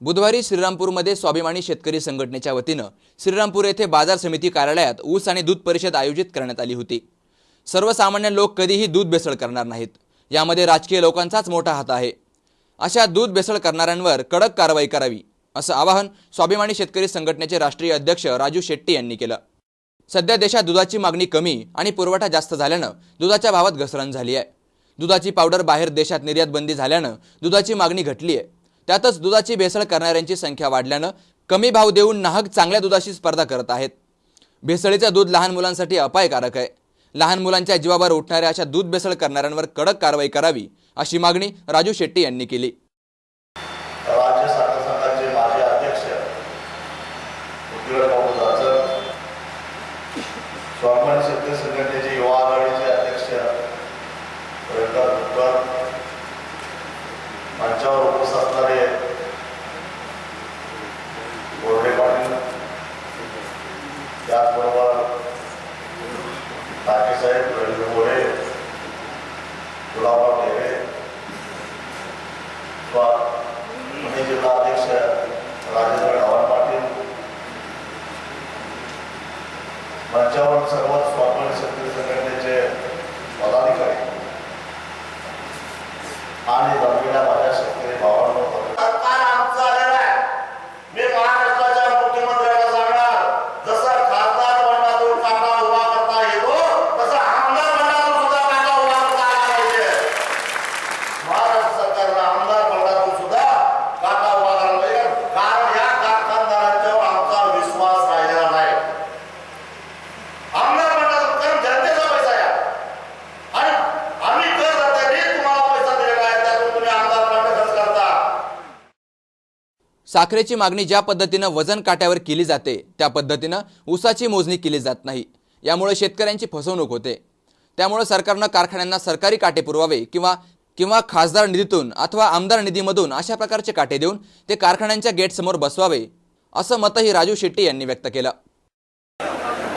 बुधवारी श्रीरामपूरमध्ये स्वाभिमानी शेतकरी संघटनेच्या वतीनं श्रीरामपूर येथे बाजार समिती कार्यालयात ऊस आणि दूध परिषद आयोजित करण्यात आली होती. सर्वसामान्य लोक कधीही दूध भेसळ करणार नाहीत. यामध्ये राजकीय लोकांचाच मोठा हात आहे. अशा दूध भेसळ करणाऱ्यांवर कडक कारवाई करावी असं आवाहन स्वाभिमानी शेतकरी संघटनेचे राष्ट्रीय अध्यक्ष राजू शेट्टी यांनी केलं. सध्या देशात दुधाची मागणी कमी आणि पुरवठा जास्त झाल्यानं दुधाच्या भावात घसरण झाली आहे. दुधाची पावडर बाहेर देशात निर्यात बंदी झाल्यानं दुधाची मागणी घटली आहे त्यातच दुधाची भेसळ करणाऱ्यांची संख्या वाढल्यानं कमी भाव देऊन नाहक चांगल्या दुधाशी स्पर्धा करत आहेत. भेसळीचं दूध लहान मुलांसाठी अपायकारक आहे. लहान मुलांच्या जीवावर उठणाऱ्या अशा दूध भेसळ करणाऱ्यांवर कडक कारवाई करावी अशी मागणी राजू शेट्टी यांनी केली. राज्य माजी अध्यक्ष स्वाभिमानी शेतकरी संघटनेचे युवा आघाडीचे त्याचबरोबर साहेब रवींद्र मोरे गुलाबराव राजेंद्र गावन पाटील मंचावर सर्व साखरेची मागणी ज्या पद्धतीनं वजन काट्यावर केली जाते त्या पद्धतीनं ऊसाची मोजणी केली जात नाही. यामुळे शेतकऱ्यांची फसवणूक होते. त्यामुळे सरकारनं कारखान्यांना सरकारी काटे पुरवावे किंवा किंवा खासदार निधीतून अथवा आमदार निधीमधून अशा प्रकारचे काटे देऊन ते कारखान्यांच्या गेटसमोर बसवावे असं मतही राजू शेट्टी यांनी व्यक्त केलं.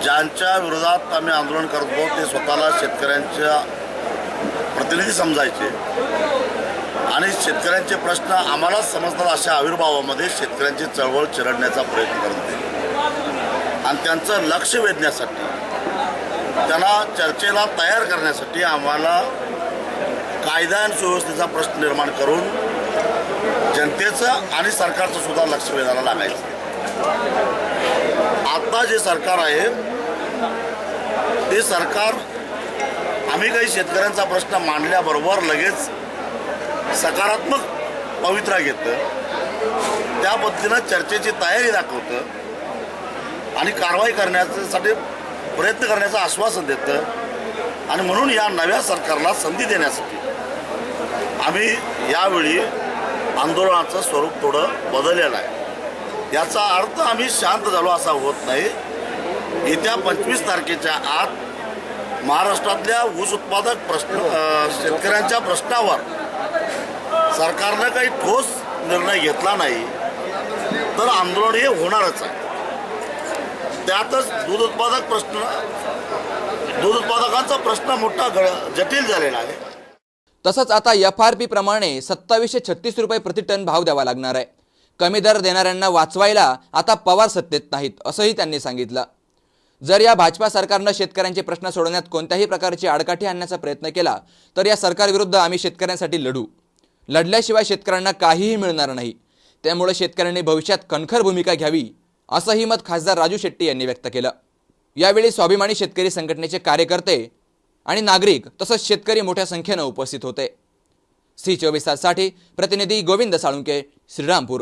ज्यांच्या विरोधात आम्ही आंदोलन करतो ते स्वतःला शेतकऱ्यांच्या प्रतिनिधी समजायचे. आणि शेतकऱ्यांचे प्रश्न आम्हालाच समजतात अशा आविर्भावामध्ये शेतकऱ्यांची चळवळ चिरडण्याचा प्रयत्न करत होते. आणि त्यांचं लक्ष वेधण्यासाठी त्यांना चर्चेला तयार करण्यासाठी आम्हाला कायदा आणि सुव्यवस्थेचा प्रश्न निर्माण करून जनतेचं आणि सरकारचं सुद्धा लक्ष वेधायला लागायचं. आता जे सरकार आहे ते सरकार आम्ही काही शेतकऱ्यांचा प्रश्न मांडल्याबरोबर लगेच सकारात्मक पवित्रा घेतं त्या पद्धतीनं चर्चेची तयारी दाखवतं. आणि कारवाई करण्यासाठी प्रयत्न करण्याचं आश्वासन देतं. आणि म्हणून या नव्या सरकारला संधी देण्यासाठी आम्ही यावेळी आंदोलनाचं स्वरूप थोडं बदललेलं आहे. याचा अर्थ आम्ही शांत झालो असा होत नाही. येत्या पंचवीस तारखेच्या आत महाराष्ट्रातल्या ऊस उत्पादक प्रश्न शेतकऱ्यांच्या प्रश्नावर सरकारनं काही ठोस निर्णय घेतला नाही तर आंदोलन हे होणारच आहे. त्यातच दूध उत्पादक प्रश्न दूध उत्पादकांचा प्रश्न मोठा जटिल झालेला आहे. तसंच आता एफ आर पी प्रमाणे सत्तावीसशे छत्तीस रुपये प्रति टन भाव द्यावा लागणार आहे. कमी दर देणाऱ्यांना वाचवायला आता पवार सत्तेत नाहीत असंही त्यांनी सांगितलं. जर या भाजपा सरकारनं शेतकऱ्यांचे प्रश्न सोडवण्यात कोणत्याही प्रकारची आडकाठी आणण्याचा प्रयत्न केला तर या सरकारविरुद्ध आम्ही शेतकऱ्यांसाठी लढू. लढल्याशिवाय शेतकऱ्यांना काहीही मिळणार नाही. त्यामुळे शेतकऱ्यांनी भविष्यात कणखर भूमिका घ्यावी असंही मत खासदार राजू शेट्टी यांनी व्यक्त केलं. यावेळी स्वाभिमानी शेतकरी संघटनेचे कार्यकर्ते आणि नागरिक तसंच शेतकरी मोठ्या संख्येनं उपस्थित होते. सी चोवीस ताससाठी प्रतिनिधी गोविंद साळुंके श्रीरामपूर.